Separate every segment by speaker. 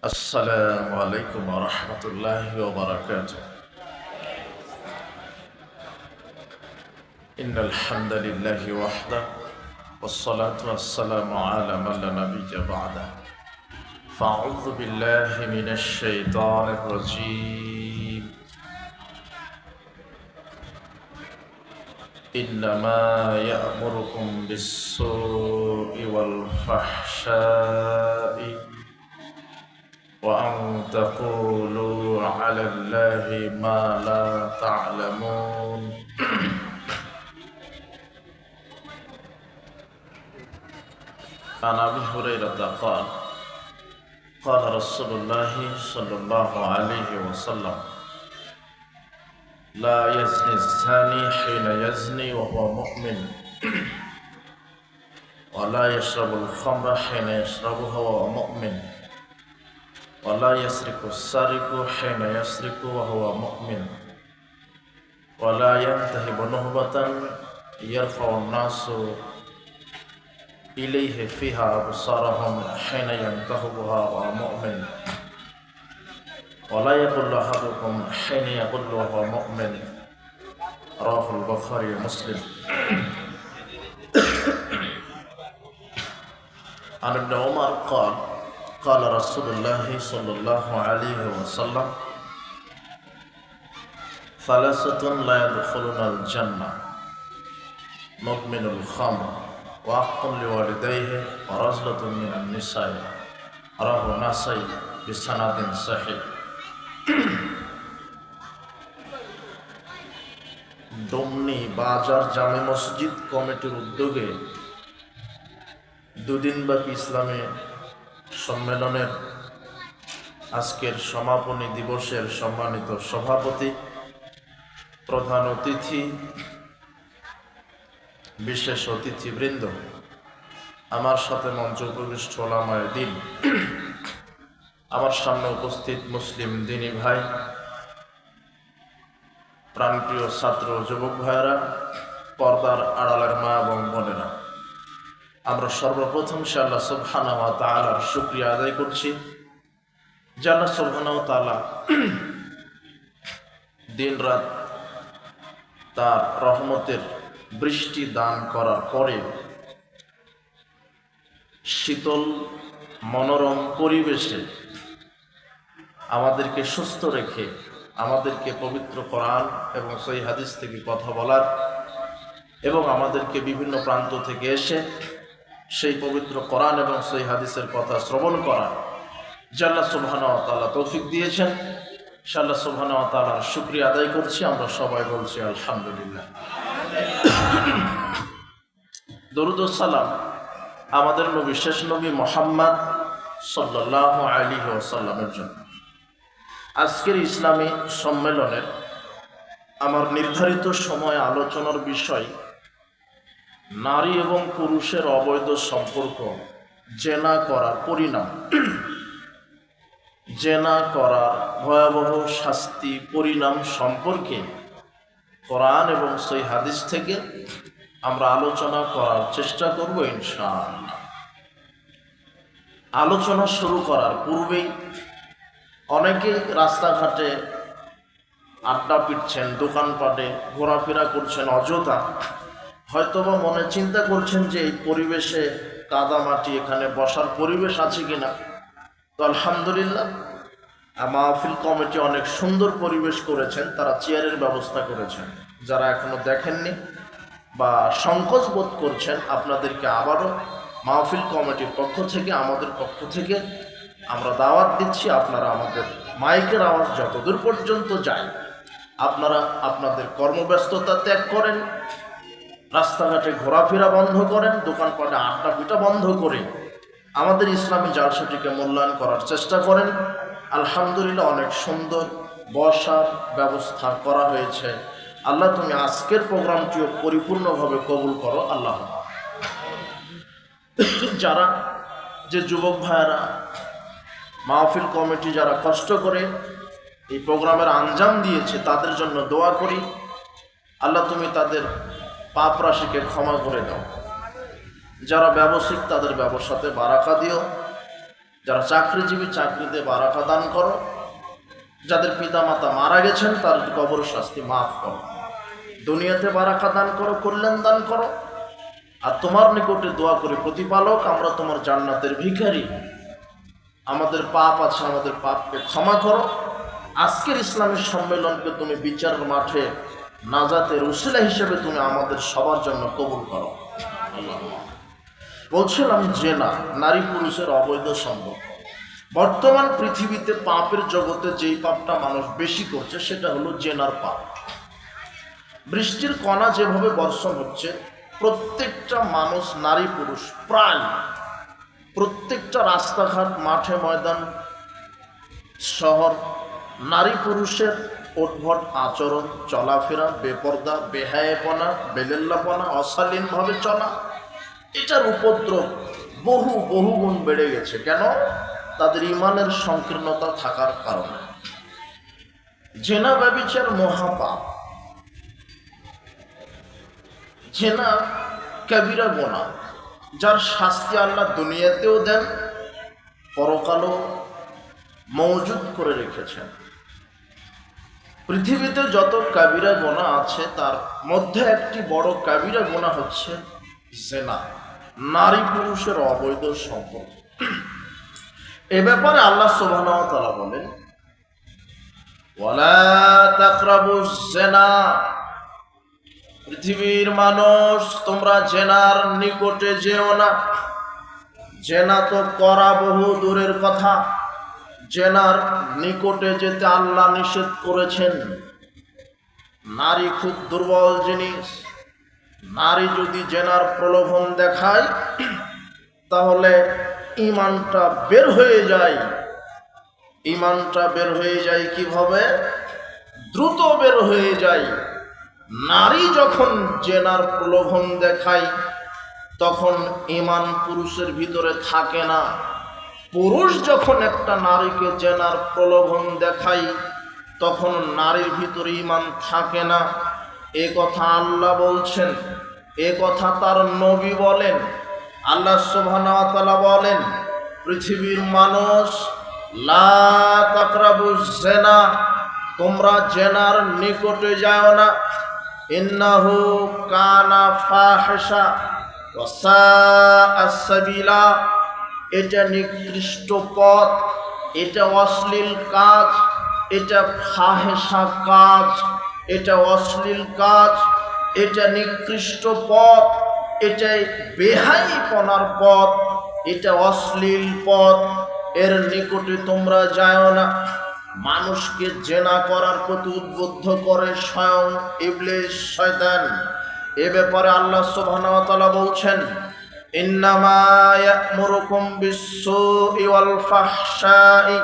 Speaker 1: السلام عليكم ورحمة الله وبركاته. إن الحمد لله وحده والصلاة والسلام على من لا نبي بعده. فأعوذ بالله من الشيطان الرجيم. إنما يأمركم بالسوء والفحشاء وأن تقولوا على الله ما لا تعلمون. عن أبي هريرة قال قال رسول الله صلى الله عليه وسلم لا يزني الزاني حين يزني وهو مؤمن. ولا يشرب الخمر حين يشربها وهو مؤمن. ولا يسرق السارق حين يسرق وهو مؤمن. ولا ينتهب نهبة يرفع الناس إليه فيها أبصارهم حين ينتهبها وهو مؤمن. ولا يقول أحدكم حين يقول وهو مؤمن. رواه البخاري ومسلم. عن ابن عمر قال قال رسول الله صلى الله عليه وسلم ثلاثة لا يدخلون الجنة مدمن الخمر وحق لوالديه ورجلة من النساء رواه ناسي بسند صحيح ডমনি বাজার জামে মসজিদ কমিটির উদ্যোগে দুদিনব্যাপী ইসলামী সম্মেলনের আজকের সমাপনী দিবসের সম্মানিত সভাপতি, প্রধান অতিথি, বিশেষ অতিথিবৃন্দ, আমার সাথে মঞ্চ উপবিষ্ট ওলামায় দিন, আমার সামনে উপস্থিত মুসলিম দিনী ভাই, প্রাণপ্রিয় ছাত্র যুবক ভাইয়েরা, পর্দার আড়ালের মা এবং বোনেরা। আমরা সর্বপ্রথম সে আল্লাহ সুবহানা ওয়া তাআলার শুকরিয়া আদায় করছি। আল্লাহ সুবহানা তাআলা দিন রাত তার রহমতের বৃষ্টি দান করার পরে শীতল, মনোরম পরিবেশে আমাদেরকে সুস্থ রেখে আমাদেরকে পবিত্র কোরআন এবং সেই হাদিস থেকে কথা বলার এবং আমাদেরকে বিভিন্ন প্রান্ত থেকে এসে সেই পবিত্র কোরআন এবং সেই হাদিসের কথা শ্রবণ করা। জাল্লা সুবহানা তালা তৌফিক দিয়েছেন। শাল্লা সুবহানা তালার শুক্রিয়া আদায় করছি। আমরা সবাই বলছি আলহামদুলিল্লাহ। দরুদ সালাম আমাদের নবী, শেষ নবী মোহাম্মদ সাল্লাহ আলী ওসাল্লামের জন্য। আজকের ইসলামী সম্মেলনের আমার নির্ধারিত সময় আলোচনার বিষয় নারী এবং পুরুষের অবৈধ সম্পর্ক, জেনা করার পরিণাম। জেনা করার ভয়াবহ শাস্তি পরিণাম সম্পর্কে কোরআন এবং সেই হাদিস থেকে আমরা আলোচনা করার চেষ্টা করব ইনশাআল্লাহ। আলোচনা শুরু করার পূর্বেই অনেকে রাস্তাঘাটে আড্ডা পিটছেন, দোকানপাটে ঘোরাফেরা করছেন অযথা। হয়তোবা মনে চিন্তা করছেন যে এই পরিবেশে কাদা মাটি এখানে বসার পরিবেশ আছে কি কিনা। তো আলহামদুলিল্লাহ, মাহফিল কমিটি অনেক সুন্দর পরিবেশ করেছেন, তারা চেয়ারের ব্যবস্থা করেছেন। যারা এখনও দেখেননি বা সংকোচ বোধ করছেন, আপনাদেরকে আবারও মাহফিল কমিটির পক্ষ থেকে, আমাদের পক্ষ থেকে আমরা দাওয়াত দিচ্ছি, আপনারা আমাদের মাইকের আওয়াজ যতদূর পর্যন্ত যায়, আপনারা আপনাদের কর্মব্যস্ততা ত্যাগ করেন রাস্তাঘাটে ঘোরাফেরা বন্ধ করেন, দোকানপাটে আড্ডা পিটা বন্ধ করে আমাদের ইসলামী জালসাটিকে মূল্যায়ন করার চেষ্টা করেন। আলহামদুলিল্লাহ অনেক সুন্দর বসার ব্যবস্থা করা হয়েছে। আল্লাহ তুমি আজকের প্রোগ্রামটিও পরিপূর্ণভাবে কবুল করো, আল্লাহ। যারা যে যুবক ভাইয়েরা মাহফিল কমিটি যারা কষ্ট করে এই প্রোগ্রামের আঞ্জাম দিয়েছে, তাদের জন্য দোয়া করি। আল্লাহ তুমি তাদের পাপ রাশিকে ক্ষমা করে দাও যারা ব্যবসায়িক, তাদের ব্যবসাতে বারাকা দিও। যারা চাকরিজীবী, চাকরিতে বারাকা দান করো। যাদের পিতা মাতা মারা গেছেন, তার কবর শাস্তি মাফ করো। দুনিয়াতে বারাকা দান করো, কল্যাণ দান করো। আর তোমার নিকটে দোয়া করে, প্রতিপালক, আমরা তোমার জান্নাতের ভিখারি। আমাদের পাপ আছে, আমাদের পাপকে ক্ষমা করো। আজকের ইসলামের সম্মেলনকে তুমি বিচার মাঠে নাজাতের উসিলা হিসেবে তুমি আমাদের সবার জন্য কবুল করো। বলছিলাম যে না, নারী পুরুষের অবৈধ সম্পর্ক বর্তমান পৃথিবীতে পাপের জগতে যেই পাপটা মানুষ বেশি করছে, সেটা হলো জেনার পাপ। বৃষ্টির কণা যেভাবে বর্ষণ হচ্ছে, প্রত্যেকটা মানুষ নারী পুরুষ প্রায় প্রত্যেকটা রাস্তাঘাট, মাঠে, ময়দান, শহর নারী পুরুষের উদ্ভট আচরণ, চলাফেরা, বেপর্দা, বেহায়েপনা, বেলেল্লাপনা, অশালীনভাবে চলা। এটার উপদ্রব বহু বহু গুণ বেড়ে গেছে। কেন? তাদের ইমানের সংকীর্ণতা থাকার কারণে। জেনা ব্যবিচার মহাপাপ। জেনা কবিরা গোনা, যার শাস্তি আল্লাহ দুনিয়াতেও দেন, পরকালও মজুদ করে রেখেছেন। পৃথিবীতে যত কাবিরা গোনা আছে, তার মধ্যে একটি বড় কাবিরা গোনা হচ্ছে জেনা, নারী পুরুষের অবৈধ সম্পর্ক। এ ব্যাপারে আল্লাহ ওয়া তাআলা বলেন পৃথিবীর মানুষ, তোমরা জেনার নিকটে যেও না। জেনা তো করা বহু দূরের কথা। জেনার নিকটে যেতে আল্লাহ নিষেধ করেছেন। নারী খুব দুর্বল জিনিস। নারী যদি জেনার প্রলোভন দেখায়, তাহলে ইমানটা বের হয়ে যায়। ইমানটা বের হয়ে যায় কীভাবে? দ্রুত বের হয়ে যায়। নারী যখন জেনার প্রলোভন দেখায়, তখন ইমান পুরুষের ভিতরে থাকে না। পুরুষ যখন একটা নারীকে জেনার প্রলোভন দেখায়, তখন নারীর ভিতরে ইমান থাকে না। এ কথা আল্লাহ বলছেন, এ কথা তার নবী বলেন, আল্লাহ সুবহানাহু বলেন, পৃথিবীর মানুষ, লা তাকরাবুজ জেনা তোমরা জেনার নিকটে যাও না। ইন্নাহু কানা ফাহিশা ওয়া সাআ সাবিলা। এটা নিকৃষ্ট পথ এটা অশ্লীল কাজ, এটা ফাহেসা কাজ, এটা অশ্লীল কাজ, এটা নিকৃষ্ট পথ এটাই বেহাইপনার পথ, এটা অশ্লীল পথ, এর নিকটে তোমরা যাও না। মানুষকে জেনা করার প্রতি উদ্বুদ্ধ করে স্বয়ং ইবলিশ শয়তান। এ ব্যাপারে আল্লাহ সুবহানাহু বলছেন ইয়া'মুরুকুম বিস-সু'i ওয়াল ফাহশা'i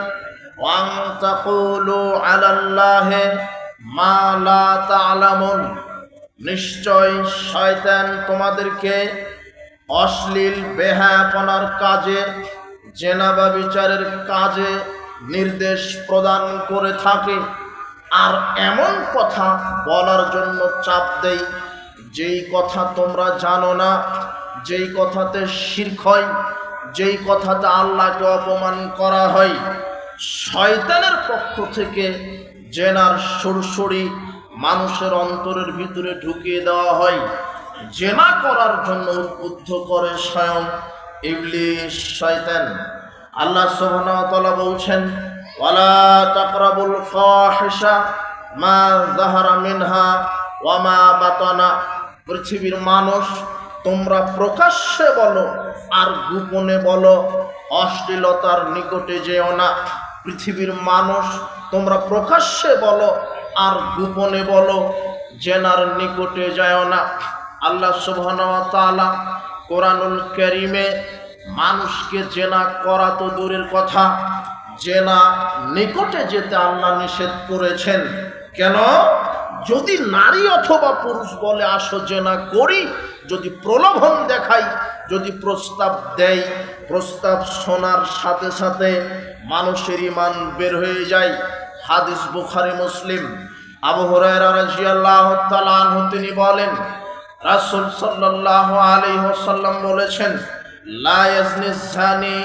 Speaker 1: ওয়া আন তাকুলু 'আলাল্লাহি মা লা তা'লামুন নিশ্চয় শয়তান তোমাদেরকে অশ্লীল বেহাপনার কাজে, জেনাবা বিচারের কাজে নির্দেশ প্রদান করে থাকে। আর এমন কথা বলার জন্য চাপ দেই যেই কথা তোমরা জানো না। যেই কথাতে শির্ক হয়, যেই কথাতে আল্লাহকে অপমান করা হয়, শয়তানের পক্ষ থেকে জেনার সুরসুরি মানুষের অন্তরের ভিতরে ঢুকিয়ে দেওয়া হয়। জেনা করার জন্য উদ্বুদ্ধ করে স্বয়ং ইবলিশ শয়তান। আল্লাহ তাআলা বলছেন, ওয়ালা তাকরাবুল ফাহিশা মা যাহারা মিনহা ওয়া মা বাতানা। পৃথিবীর মানুষ তোমরা প্রকাশ্যে বলো, আর গোপনে বলো, অশ্লীলতার নিকটে যেও না। পৃথিবীর মানুষ, তোমরা প্রকাশ্যে বলো, আর গোপনে বলো, জেনার নিকটে যায় না। আল্লাহ তাআলা কোরআনুল কারীমে মানুষকে জেনা করা তো দূরের কথা, জেনা নিকটে যেতে আল্লাহ নিষেধ করেছেন। কেন? যদি নারী অথবা পুরুষ বলে আসো জেনা করি, যদি প্রলোভন দেখাই, যদি প্রস্তাব দেয় প্রস্তাব শোনার সাথে সাথে মানুষের ইমান বের হয়ে যায়। হাদিস বুখারি, মুসলিম। আবু তাআলা আনহু, তিনি বলেন, রাসূল সাল্লাল্লাহু আলাইহি ওয়াসাল্লাম বলেছেন, লা ইয়াজনি জানি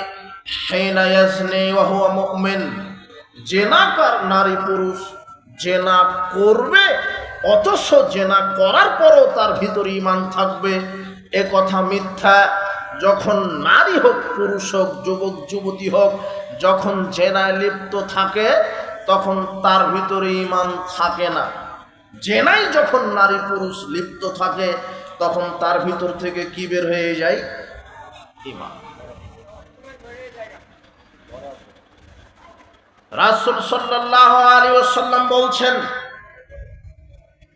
Speaker 1: হিনা ইয়াজনি ওয়া হুয়া মুমিন। জেনাকার নারী পুরুষ জেনা করবে অথচ জেনা করার পরও তার ভিতরে ইমান থাকবে। এ কথা মিথ্যা। যখন নারী হোক, পুরুষ হোক, যুবক, যুবতী হোক, যখন জেনায় লিপ্ত থাকে, তখন তার ভিতরে ইমান থাকে না। জেনাই যখন নারী পুরুষ লিপ্ত থাকে, তখন তার ভিতর থেকে কি বের হয়ে যায়? ইমান রাসুল সাল্লাহ আলী ওসাল্লাম বলছেন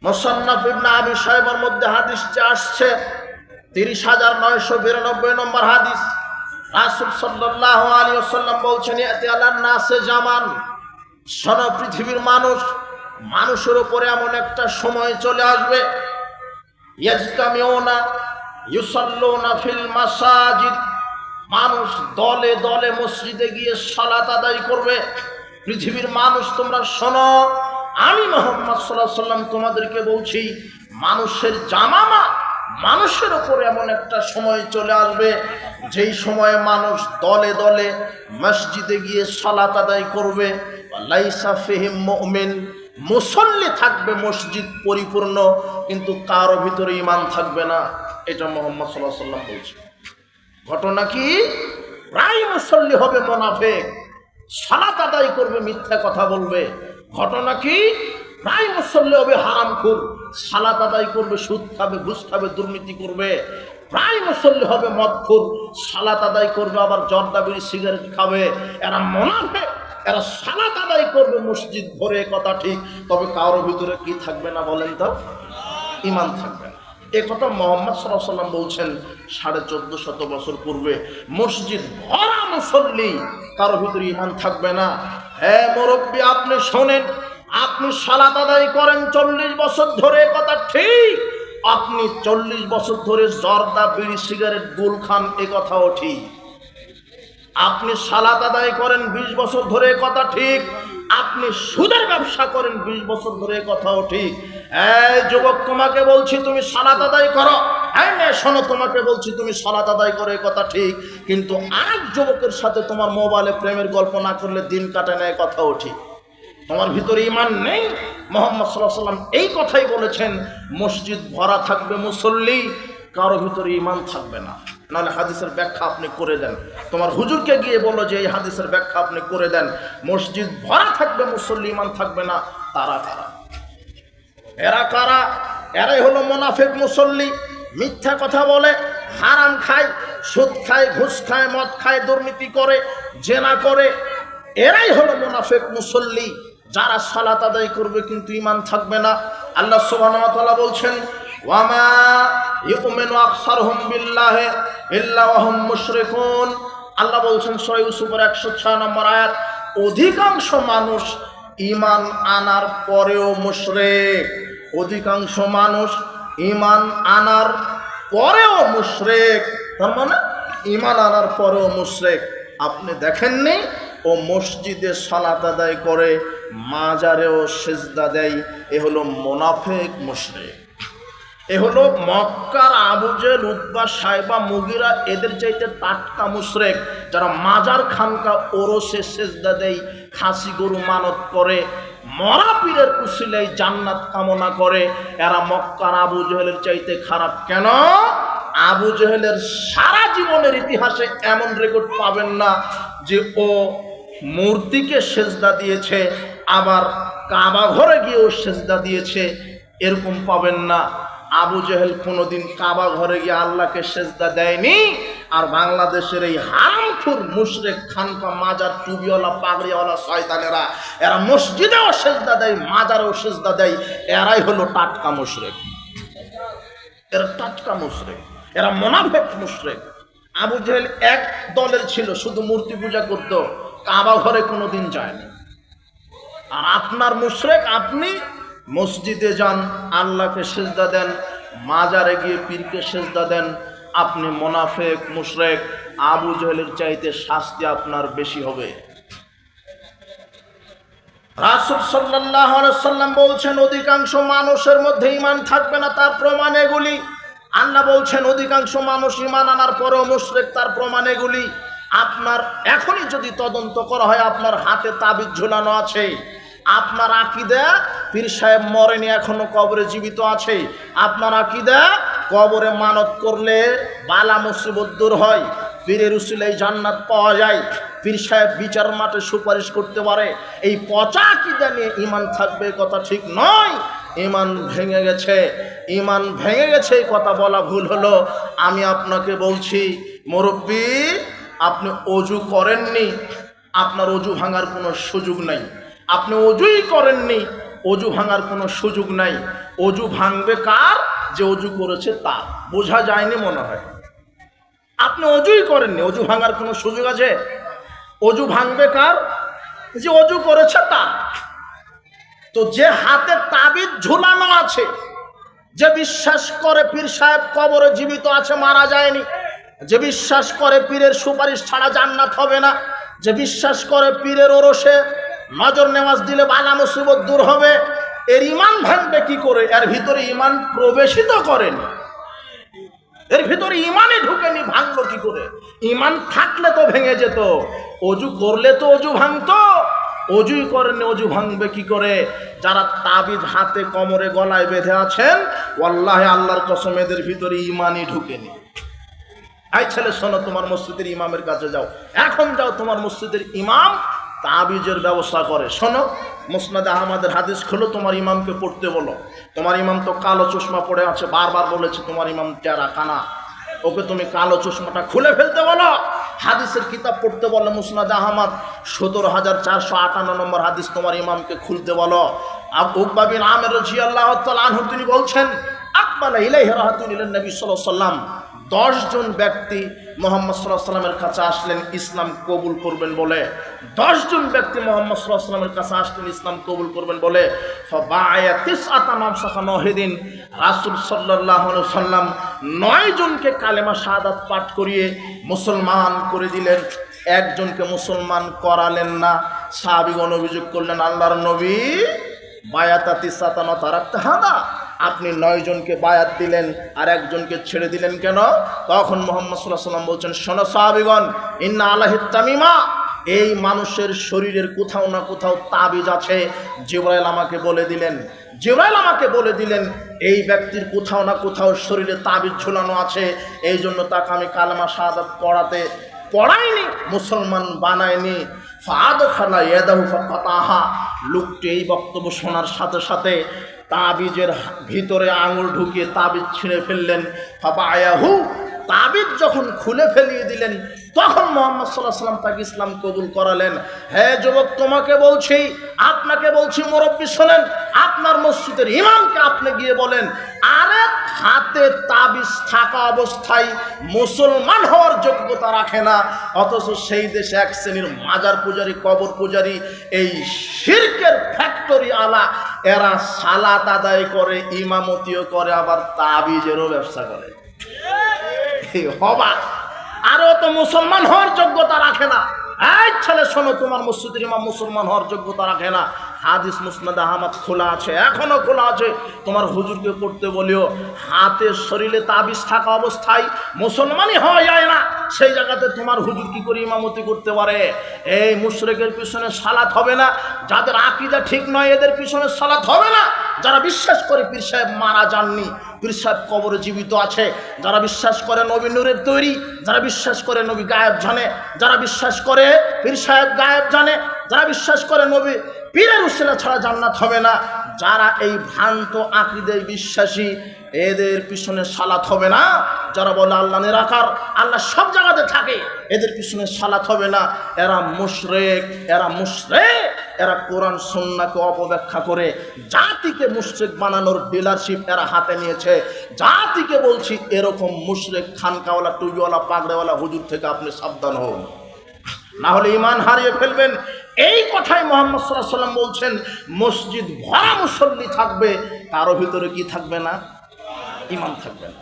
Speaker 1: মোসান্নাফ ইবনা আবি সাহেবের মধ্যে হাদিসটি আসছে, তিরিশ হাজার নয়শো বিরানব্বই নম্বর হাদিস। রাসুল সাল্লাহ আলী ওসাল্লাম বলছেন এতে আল্লাহ নাসে জামান। সন পৃথিবীর মানুষ, মানুষের উপরে এমন একটা সময় চলে আসবে। ইয়াজতামিউনা, ইউসাল্লুনা ফিল মাসাজিদ। মানুষ দলে দলে মসজিদে গিয়ে সালাত আদায় করবে। পৃথিবীর মানুষ, তোমরা শোনো আমি মোহাম্মদ সাল্লাহ সাল্লাম তোমাদেরকে বলছি, মানুষের জামামা মানুষের ওপর এমন একটা সময় চলে আসবে, যেই সময়ে মানুষ দলে দলে মসজিদে গিয়ে সালাত আদায় করবে। লাইসা ফেহিম মুমিন, মুসল্লি থাকবে মসজিদ পরিপূর্ণ, কিন্তু কারও ভিতরে ইমান থাকবে না। এটা মোহাম্মদ সাল্লাহ সাল্লাম বলছে। ঘটনা কি? প্রায় মুসল্লি হবে মোনাফেক, সালাত আদায় করবে, মিথ্যা কথা বলবে। ঘটনা কি? প্রায় মুসল্লি হবে হারামখুর সালাত আদায় করবে, সুদ খাবে, ঘুষ খাবে, দুর্নীতি করবে। প্রায় মুসল্লি হবে মদ মদখুর সালাত আদায় করবে, আবার জর্দা বিড়ি, সিগারেট খাবে। এরা মোনাফেক এরা সালাত আদায় করবে, মসজিদ ভরে, কথা ঠিক। তবে কারোর ভিতরে কি থাকবে না বলেন তো? ইমান থাকবে না। এ কথা মোহাম্মদ সাল্লাম বলছেন সাড়ে চোদ্দ শত বছর পূর্বে, মসজিদ ভরা মুসল্লি, কারও ভিতরে ইমান থাকবে না। হ্যাঁ মুরব্বী, আপনি শোনেন, আপনি সালাত আদায় করেন চল্লিশ বছর ধরে কথা ঠিক। আপনি চল্লিশ বছর ধরে জর্দা বিড়ি সিগারেট গুল খান, এ কথাও ঠিক। আপনি সালাত আদায় করেন ২০ বছর ধরে কথা ঠিক। আপনি সুদের ব্যবসা করেন ২০ বছর ধরে কথাও ঠিক যুবক, তোমাকে বলছি তুমি সালাত আদায় করো। হ্যাঁ শোনো, তোমাকে বলছি তুমি সালাত আদায় করো কথা ঠিক। কিন্তু আরেক যুবকের সাথে তোমার মোবাইলে প্রেমের গল্প না করলে দিন কাটে না কথাও ঠিক তোমার ভিতরে ইমান নেই? মোহাম্মদ সাল্লাহ সাল্লাম এই কথাই বলেছেন, মসজিদ ভরা থাকবে মুসল্লি, কারও ভিতরে ইমান থাকবে না। নাহলে হাদিসের ব্যাখ্যা আপনি করে দেন। তোমার হুজুরকে গিয়ে বলো যে, এই হাদিসের ব্যাখ্যা আপনি করে দেন। মসজিদ ভরা থাকবে, মুসল্লি ইমান থাকবে না। তারা কারা? এরা কারা? এরাই হলো মোনাফেক মুসল্লি। মিথ্যা কথা বলে, হারাম খায়, সুদ খায়, ঘুষ খায়, মদ খায়, দুর্নীতি করে, জেনা করে। এরাই হলো মোনাফেক মুসল্লি। যারা সালাত আদায় করবে কিন্তু ইমান থাকবে না। আল্লাহ সুবহানাহু ওয়া তাআলা বলছেন ওয়ামা ইউমিনু আকসারহুম বিল্লাহি ইল্লা ওয়া হুম মুশরিকুন। আল্লাহ বলছেন, সূরা ইউসুফের 106 নম্বর আয়াত, অধিকাংশ মানুষ ইমান আনার পরেও মুশরিক। অধিকাংশ মানুষ ইমান আনার পরেও মুশরিক। তার মানে ইমান আনার পরেও মুশরিক। আপনি দেখেননি, ও মসজিদে সালাত আদায় করে, মাজারেও সেজদা দেয়। এ হলো মোনাফেক মুশরিক। এ হলো মক্কার আবুজেল উদ্বা সাহেবা মুগিরা, এদের চাইতে টাটকা মুশরেক, যারা মাজার খানকা ওরসে সেজদা দেয়, খাসি গরু মানত করে, মরা পীরের উসিলাই জান্নাত কামনা করে। এরা মক্কার আবু জহেলের চাইতে খারাপ কেন? আবু জহেলের সারা জীবনের ইতিহাসে এমন রেকর্ড পাবেন না যে ও মূর্তিকে সেজদা দিয়েছে, আবার কাবা ঘরে গিয়েও সেজদা দিয়েছে, এরকম পাবেন না। আবু জেহেল কোনোদিন কাবা ঘরে গিয়ে আল্লাহকে সেজদা দেয়নি। আর বাংলাদেশের এই হারামখুর মুশরেক, খানকা, মাজার টুবিওয়ালা পাগড়িওয়ালা শয়তানেরা, এরা মসজিদেও সেজদা দেয়, মাজারেও সেজদা দেয়। এরাই হলো টাটকা মুশরেক। এরা টাটকা মুশরেক। এরা মোনাফেক মুশরেক। আবু জেহেল এক দলের ছিল, শুধু মূর্তি পূজা করত। কাবা ঘরে কোনোদিন যায়নি। আর আপনার মুশরেক, আপনি মসজিদে যান, আল্লাহকে সেজদা দেন, মাজারে গিয়ে পীরকে সেজদা দেন। আপনি মোনাফেক, মুশরেক, আবু জহেলের চাইতে শাস্তি আপনার বেশি হবে। রাসুল সাল্লাহ সাল্লাম বলছেন, অধিকাংশ মানুষের মধ্যে ইমান থাকবে না, তার প্রমাণ এগুলি। আল্লাহ বলছেন, অধিকাংশ মানুষ ইমান আনার পরেও মুশরেক, তার প্রমাণ এগুলি। আপনার, এখনই যদি তদন্ত করা হয়, আপনার হাতে তাবিজ ঝুলানো আছে। আপনার আকিদা? পীর সাহেব মরেনি, এখনও কবরে জীবিত আছে। আপনার আকিদা? কবরে মানত করলে বালা মুসিবত দূর হয়। পীরের উসিলাই জান্নাত পাওয়া যায়। পীর সাহেব বিচার মাঠে সুপারিশ করতে পারে। এই পচা আকিদা নিয়ে ইমান থাকবে কথা ঠিক নয়। ইমান ভেঙে গেছে। ইমান ভেঙে গেছে এই কথা বলা ভুল হলো। আমি আপনাকে বলছি, মুরব্বী, আপনি অজু করেননি। আপনার অজু ভাঙার কোনো সুযোগ নাই। আপনি অজুই করেননি। অজু ভাঙার কোনো সুযোগ নাই। অজু ভাঙবে কার? যে অজু করেছে তা বোঝা যায়নি মনে হয়। আপনি অজুই করেননি। অজু ভাঙার কোনো সুযোগ আছে? অজু ভাঙবে কার? যে অজু করেছে তা তো যে হাতে তাবিজ ঝুলানো আছে, যে বিশ্বাস করে পীর সাহেব কবরে জীবিত আছে, মারা যায়নি, যে বিশ্বাস করে পীরের সুপারিশ ছাড়া জান্নাত হবে না, যে বিশ্বাস করে পীরের ওরসে নজর নেওয়াজ দিলে বালা মুসিবত দূর হবে। এর ইমান ভাঙবে কি করে? এর ভিতরে ইমান প্রবেশিত করেনি। এর ভিতরে ইমানই ঢুকেনি, ভাঙলো কি করে? ইমান থাকলে তো ভেঙে যেত, অজু করলে তো অজু ভাঙতো। অজুই করেনি, অজু ভাঙবে কি করে? যারা তাবিজ হাতে, কোমরে, গলায় বেঁধে আছেন, ওয়াল্লাহে আল্লাহর কসম, এদের ভিতরে ইমানই ঢুকেনি। আই ছেলে, শোনো, তোমার মসজিদের ইমামের কাছে যাও। এখন যাও, তোমার মসজিদের ইমাম তাবিজের ব্যবস্থা করে। শোনো, মুসনাদ আহমদের হাদিস খোলো, তোমার ইমামকে পড়তে বলো। তোমার ইমাম তো কালো চশমা পড়ে আছে, বারবার বলেছে তোমার ইমাম টেরা কানা। ওকে তুমি কালো চশমাটা খুলে ফেলতে বলো। হাদিসের কিতাব পড়তে বলো মুসনাদ আহমদ। সতেরো হাজার চারশো আটান্ন নম্বর হাদিস তোমার ইমামকে খুলতে বলো। উকবাবিন আমের রাজি আনহু, তিনি বলছেন আকবালা ইলাইহি রাহাতুল নবী সাল্লাল্লাহু সাল্লাম দশজন ব্যক্তি মোহাম্মদ সাল্লাহ সাল্লামের কাছে আসলেন, ইসলাম কবুল করবেন বলে। দশজন ব্যক্তি মোহাম্মদ সাল্লাহ সাল্লামের কাছে আসলেন, ইসলাম কবুল করবেন বলে। নহেদিন রাসুল সাল্লাহ সাল্লাম নয় জনকে কালেমা শাহাদাত পাঠ করিয়ে মুসলমান করে দিলেন। একজনকে মুসলমান করালেন না। সাহাবিগণ অভিযোগ করলেন, আল্লাহর নবী বায়াতাতি সাতানা তারাক্তা হাদা আপনি নয় জনকে বায়াত দিলেন, আর একজনকে ছেড়ে দিলেন কেন? তখন মোহাম্মদ সাল্লাহ সাল্লাম বলছেন, শোনো সাহাবিগণ, ইন্না আল্লাহ তামিমা। এই মানুষের শরীরের কোথাও না কোথাও তাবিজ আছে। জিব্রাইল আমাকে বলে দিলেন, জিব্রাইল আমাকে বলে দিলেন, এই ব্যক্তির কোথাও না কোথাও শরীরে তাবিজ ঝুলানো আছে। এই জন্য তাকে আমি কালমা শাহাদাত পড়াতে পড়ায়নি মুসলমান বানায়নি ফাদ খালা ইয়াদাহু ফাতাহা লোকটি এই বক্তব্য শোনার সাথে সাথে তাবিজের ভিতরে আঙুল ঢুকিয়ে তাবিজ ছিঁড়ে ফেললেন। ফাবা আয়াহু তাবিজ যখন খুলে ফেলিয়ে দিলেন, তখন মোহাম্মদ সাল্লাহ সাল্লাম তাকে ইসলাম কবুল করালেন। হ্যাঁ যুবক, তোমাকে বলছি, আপনাকে বলছি, মুরব্বী, শোনেন, আপনার মসজিদের ইমামকে আপনি গিয়ে বলেন, আরে হাতে তাবিজ থাকা অবস্থায় মুসলমান হওয়ার যোগ্যতা রাখে না, অথচ সেই দেশে এক শ্রেণির মাজার পূজারি, কবর পূজারি, এই শির্কের ফ্যাক্টরি আলা, এরা সালাত আদায় করে, ইমামতিও করে, আবার তাবিজেরও ব্যবসা করে। হবা। আরও তো মুসলমান হওয়ার যোগ্যতা রাখে না। এই ছেলে, শোনো, তোমার মসজিদের ইমাম মুসলমান হওয়ার যোগ্যতা রাখে না। হাদিস মুসনাদ আহমদ খোলা আছে, এখনও খোলা আছে। তোমার হুজুরকে পড়তে বলিও, হাতে শরীরে তাবিজ থাকা অবস্থায় মুসলমানই হওয়া যায় না। সেই জায়গাতে তোমার হুজুর কি করে ইমামতি করতে পারে? এই মুশরেকের পিছনে সালাত হবে না। যাদের আকিদা ঠিক নয়, এদের পিছনে সালাত হবে না। যারা বিশ্বাস করে পীর সাহেব মারা যাননি পীর সাহেব কবরে জীবিত আছে। যারা বিশ্বাস করে নবী নূরের তৈরি, যারা বিশ্বাস করে নবী গায়েব জানে, যারা বিশ্বাস করে পীর সাহেব গায়েব জানে, যারা বিশ্বাস করে নবী পীরের উসিলা ছাড়া জান্নাত হবে না, যারা এই ভ্রান্ত আকিদের বিশ্বাসী, এদের পিছনে সালাত হবে না। যারা বলে আল্লাহ নিরাকার, আল্লাহ সব জায়গাতে থাকে, এদের পিছনে সালাত হবে না। এরা মুশরেক এরা মুশরেক। এরা কোরআন, সন্নাকে অপব্যাখ্যা করে জাতিকে মুশরেক বানানোর ডিলারশিপ এরা হাতে নিয়েছে। জাতিকে বলছি, এরকম মুশরেক খানকাওয়ালা টুবিওয়ালা পাগড়েওয়ালা হুজুর থেকে আপনি সাবধান হন। না হলে ইমান হারিয়ে ফেলবেন। এই কথাই মোহাম্মদ সাল্লাহ সাল্লাম বলছেন, মসজিদ ভরা মুসল্লি থাকবে তারও ভিতরে কি থাকবে না? ইমান থাকবে না।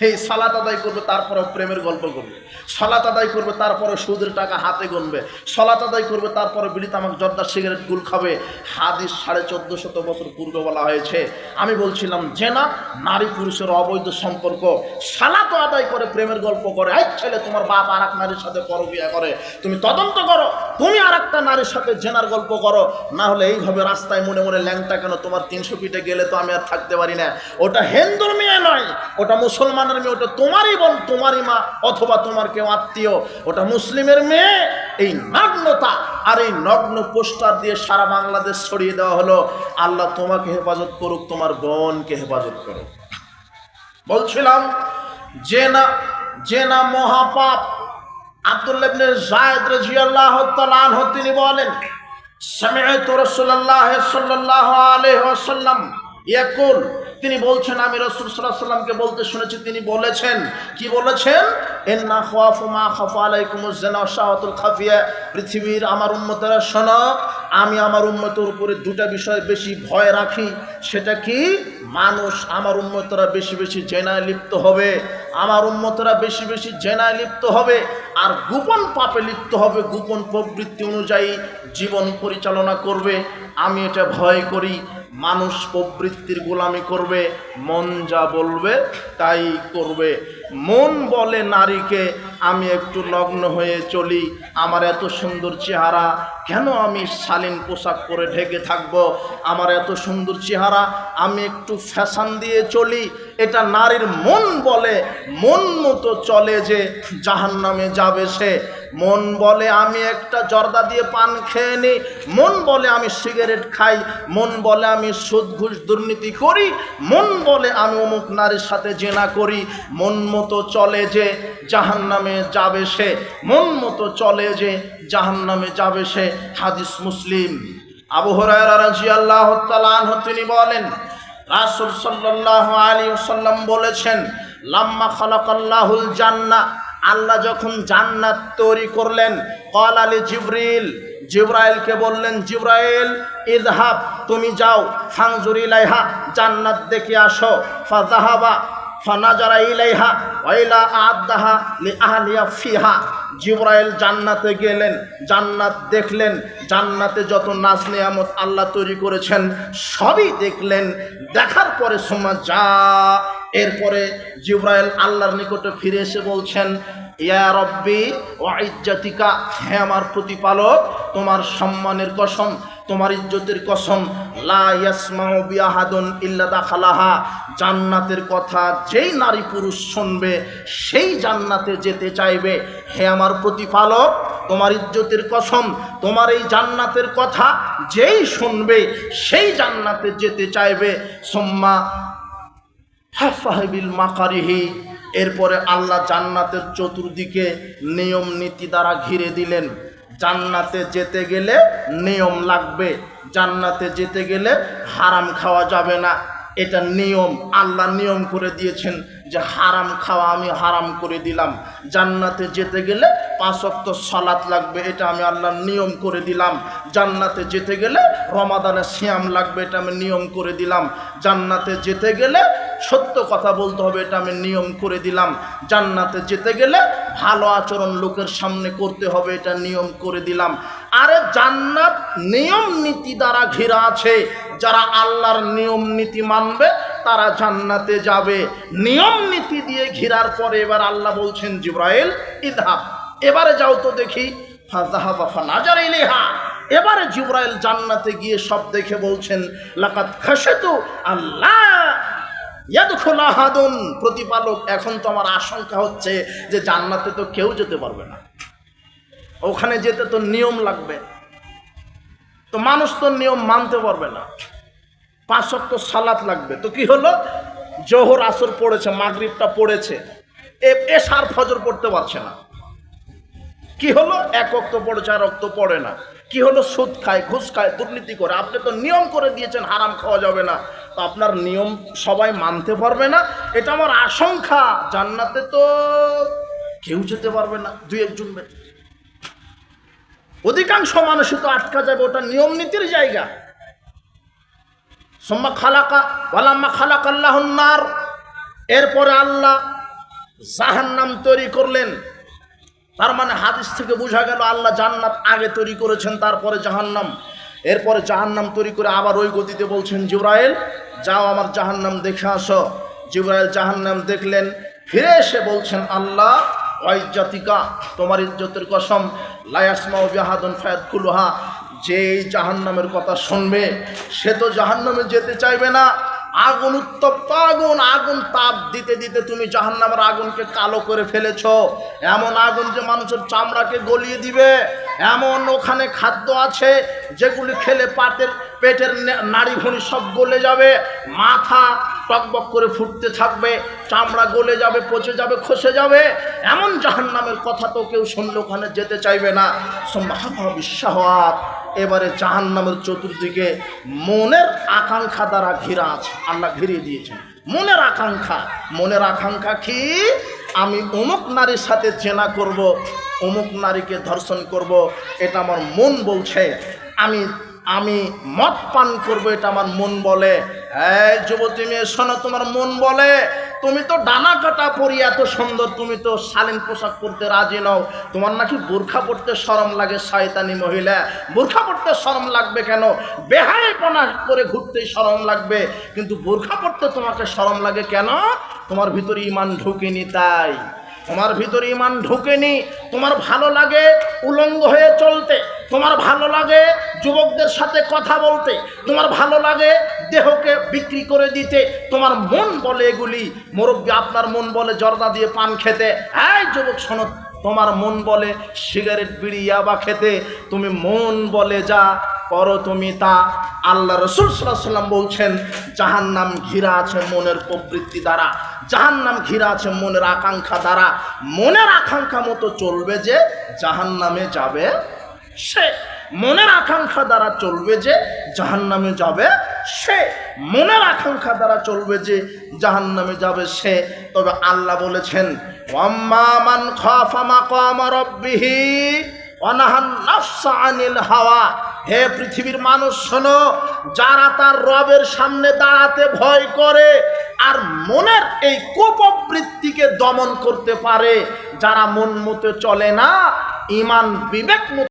Speaker 1: এই সালাত আদায় করবে তারপরে প্রেমের গল্প করবে। সালাত আদায় করবে তারপরে সুদের টাকা হাতে গুনবে। সালাত আদায় করবে তারপরে বিড়ি, তামাক, জর্দা, সিগারেট গুল খাবে। হাদিস সাড়ে চোদ্দ শত বছর পূর্বে বলা হয়েছে। আমি বলছিলাম, যে না, নারী পুরুষের অবৈধ সম্পর্ক, সালাত আদায় করে প্রেমের গল্প করে। এক ছেলে তোমার বাপ আর এক নারীর সাথে পরবিয়া করে। তুমি তদন্ত করো, তুমি আর একটা নারীর সাথে জেনার গল্প করো। না হলে এইভাবে রাস্তায় মনে মনে ল্যাংটা কেন? তোমার তিনশো ফিটে গেলে তো আমি আর থাকতে পারি না। ওটা হিন্দুর মেয়ে নয়, ওটা মুসলমানের মেয়ে, ওটা তোমারই বোন, তোমারই মা, অথবা তোমার কেউ আত্মীয়। ওটা মুসলিমের মেয়ে। এই নগ্নতা আর এই নগ্ন পোস্টার দিয়ে সারা বাংলাদেশ ছড়িয়ে দেওয়া হলো। আল্লাহ তোমাকে হেফাজত করুক, তোমার বোনকে হেফাজত করুক। বলছিলাম, যে না যে না মহাপাপ, আব্দুল্লাহ ইবনে জায়েদ রাদিয়াল্লাহু তিনি বলেন সামি'তু রাসূলুল্লাহ সাল্লাল্লাহু আলাইহি ওয়াসাল্লাম ইয়াকুল, তিনি বলছেন, আমি রাসূল আলাইহি সাল্লামকে বলতে শুনেছি, তিনি বলেছেন। কি বলেছেন? ইন্না খাওয়াফু মা খাফা ওয়া শাহাওয়াতুল খাফিয়া। পৃথিবীর আমার উম্মতেরা, শোনো, আমি আমার উম্মতের উপরে দুটা বিষয় বেশি ভয় রাখি। সেটা কি? মানুষ আমার উম্মতরা বেশি বেশি জেনায় লিপ্ত হবে। আমার উম্মতরা বেশি বেশি জেনায় লিপ্ত হবে। আর গোপন পাপে লিপ্ত হবে, গোপন প্রবৃত্তি অনুযায়ী জীবন পরিচালনা করবে। আমি এটা ভয় করি। মানুষ প্রবৃত্তির গোলামি করবে, মন যা বলবে তাই করবে। মন বলে নারীকে, আমি একটু লগ্ন হয়ে চলি, আমার এত সুন্দর চেহারা, কেন আমি শালীন পোশাক পরে ঢেকে থাকব? আমার এত সুন্দর চেহারা, আমি একটু ফ্যাশন দিয়ে চলি। এটা নারীর মন বলে। মন মতো চলে যে জাহান নামে যাবে সে। মন বলে, আমি একটা জর্দা দিয়ে পান খেয়ে নিই মন বলে, আমি সিগারেট খাই। মন বলে, আমি সুদ, ঘুষ, দুর্নীতি করি, মন বলে আমি অমুক নারীর সাথে জেনা করি। মন মতো চলে যে জাহান নামে যাবে সে, মন মতো চলে যে জাহান নামে যাবে সে, হাদিস মুসলিম। আবু হরায়রা তাআলা আনহু, তিনি বলেন, রাসূল সাল্লাল্লাহু আলাইহি ওয়াসাল্লাম বলেছেন, লাম্মা খালাকাল্লাহুল জান্নাহ। আল্লাহ যখন জান্নাত তৈরি করলেন কল আলী জিব্রিল জিব্রাইলকে বললেন, জিব্রাইল ইজহাব তুমি যাও ফাংজুর ইলাইহা, জান্নাত দেখে আসো। ফাজাহাবা ফানাজারা ইলাইহা, ওয়াইলা আদাহা লি আহলিয়া ফিহা। জিব্রাইল জান্নাতে গেলেন, জান্নাত দেখলেন, জান্নাতে যত নাজ নিয়ামত আল্লাহ তৈরি করেছেন, সবই দেখলেন। দেখার পরে সময় যা, এরপরে জিব্রাইল আল্লাহর নিকটে ফিরে এসে বলছেন ইয়া রব্বি, ও ইজ্জাতিকা, হে আমার প্রতিপালক, তোমার সম্মানের কসম, তোমার ইজ্জতের কসম, লা ইয়াসমাউ বিআহাদুন ইল্লা দাখালাহা, জান্নাতের কথা যেই নারী পুরুষ শুনবে, সেই জান্নাতে যেতে চাইবে। হে আমার প্রতিপালক, তোমার ইজ্জতের কসম, তোমার এই জান্নাতের কথা যেই শুনবে, সেই জান্নাতে যেতে চাইবে। সোম্মা হাফাহিবিল মাকারিহি এরপরে আল্লাহ জান্নাতের চতুর্দিকে নিয়ম নীতি দ্বারা ঘিরে দিলেন। জান্নাতে যেতে গেলে নিয়ম লাগবে, জান্নাতে যেতে গেলে হারাম খাওয়া যাবে না। এটা নিয়ম, আল্লাহ নিয়ম করে দিয়েছেন। যে হারাম খাওয়া আমি হারাম করে দিলাম। জান্নাতে যেতে গেলে পাঁচ অক্ত সালাত লাগবে, এটা আমি আল্লাহর নিয়ম করে দিলাম। জান্নাতে যেতে গেলে রমাদানে শ্যাম লাগবে, এটা আমি নিয়ম করে দিলাম। জান্নাতে যেতে গেলে সত্য কথা বলতে হবে, এটা আমি নিয়ম করে দিলাম। জান্নাতে যেতে গেলে ভালো আচরণ লোকের সামনে করতে হবে, এটা নিয়ম করে দিলাম। আরে জান্নাত নিয়ম নীতি দ্বারা ঘেরা আছে। যারা আল্লাহর নিয়ম নীতি মানবে, তারা জান্নাতে যাবে। নিয়ম নীতি দিয়ে ঘিরার পরে এবার আল্লাহ বলছেন, জিব্রাইল, ইদহাব, এবারে যাও তো দেখি। এবারে জিব্রাইল জান্নাতে গিয়ে সব দেখে বলছেন লাকাত খাসেতু আল্লাহ ইয়াদখুলাহাদুন প্রতিপালক, এখন তো আমার আশঙ্কা হচ্ছে যে জান্নাতে তো কেউ যেতে পারবে না। ওখানে যেতে তো নিয়ম লাগবে। তো মানুষ তো নিয়ম মানতে পারবে না। পাঁচ তো সালাত লাগবে। তো কি হলো? জোহর আসর পড়েছে, মাগরিবটা পড়েছে। এ সার ফজর পড়তে পারছে না। কি হলো? এক অক্ত পড়েছে, আর অক্ত পড়ে না। কি হলো? সুদ খায়, ঘুষ খায়, দুর্নীতি করে। আপনি তো নিয়ম করে দিয়েছেন, হারাম খাওয়া যাবে না। তো আপনার নিয়ম সবাই মানতে পারবে না। এটা আমার আশঙ্কা। জান্নাতে তো কেউ যেতে পারবে না, দুই একজন অধিকাংশ মানুষই তো আটকা যাবে, ওটা নিয়ম নীতির জায়গা। সোম্মা খালাকা, ওয়ালাম্মা খালাক আল্লাহন্নার এরপরে আল্লাহ জাহান্নাম তৈরি করলেন। তার মানে হাদিস থেকে বোঝা গেল, আল্লাহ জান্নাত আগে তৈরি করেছেন, তারপরে জাহান্নাম। এরপরে জাহান্নাম তৈরি করে আবার ওই গতিতে বলছেন, জিব্রাইল, যাও আমার জাহান্নাম দেখে আসো। জিব্রাইল জাহান্নাম দেখলেন, ফিরে এসে বলছেন, আল্লাহ ওয়াইজাতিকা তোমার ইজ্জতের কসম, লায়াসমাউ বিহাদুন ফায়াত কুলুহা যে এই জাহান্নামের কথা শুনবে, সে তো জাহান্নামে যেতে চাইবে না। আগুন, উত্তপ্ত আগুন আগুন তাপ দিতে দিতে তুমি জাহান্নামের আগুনকে কালো করে ফেলেছ। এমন আগুন যে মানুষের চামড়াকে গলিয়ে দিবে। এমন ওখানে খাদ্য আছে যেগুলি খেলে পাটের পেটের নাড়ি ভুঁড়ি সব গলে যাবে, মাথা টকবক করে ফুটতে থাকবে, চামড়া গলে যাবে, পচে যাবে, খসে যাবে। এমন জাহান্নামের কথা তো কেউ শুনলে ওখানে যেতে চাইবে না। বিশ্বাহাত এবারে জাহান্নামের চতুর্দিকে মনের আকাঙ্ক্ষা দ্বারা ঘিরা আছে। আল্লাহ ঘিরিয়ে দিয়েছেন। মনের আকাঙ্ক্ষা। মনের আকাঙ্ক্ষা কি? আমি অমুক নারীর সাথে চেনা করব, অমুক নারীকে ধর্ষণ করব, এটা আমার মন বলছে। আমি আমি মদ পান করব, এটা আমার মন বলে। এই যুবতী মেয়ে, শোনো, তোমার মন বলে। তুমি তো ডানা কাটা পরি, এত সুন্দর। তুমি তো শালীন পোশাক পরতে রাজি নও। তোমার নাকি বোরখা পড়তে শরম লাগে, শয়তানি মহিলা। বোরখা পড়তে শরম লাগবে কেন? বেহাইপনা করে ঘুরতেই শরম লাগবে। কিন্তু বোরখা পড়তে তোমাকে শরম লাগে কেন? তোমার ভিতরে ইমান ঢুকেনি তাই। তোমার ভিতরে ইমান ঢুকেনি, তোমার ভালো লাগে উলঙ্গ হয়ে চলতে, তোমার ভালো লাগে যুবকদের সাথে কথা বলতে, তোমার ভালো লাগে দেহকে বিক্রি করে দিতে, তোমার মন বলে এগুলি। মুরব্বী, আপনার মন বলে জর্দা দিয়ে পান খেতে। হ্যাঁ যুবক, শোনো, তোমার মন বলে সিগারেট, বিড়ি, ইয়াবা খেতে। তুমি মন বলে যা করো তুমি তা। আল্লাহ রসুল সাল্লাহ সাল্লাম বলছেন জাহান নাম ঘিরা আছে মনের প্রবৃত্তি দ্বারা। জাহান নাম ঘিরা আছে মনের আকাঙ্ক্ষা দ্বারা। মনের আকাঙ্ক্ষা মতো চলবে যে জাহান নামে যাবে সে। মনের আকাঙ্ক্ষা দ্বারা চলবে যে জাহান নামে যাবে সে। মনের আকাঙ্ক্ষা দ্বারা চলবে যে জাহান নামে যাবে সে। তবে আল্লাহ বলেছেন অনাহান আনিল হাওয়া। হে পৃথিবীর মানুষ, শোনো, যারা তার রবের সামনে দাঁড়াতে ভয় করে আর মনের এই কোপবৃত্তিকে দমন করতে পারে, যারা মন মতো চলে না, ইমান বিবেক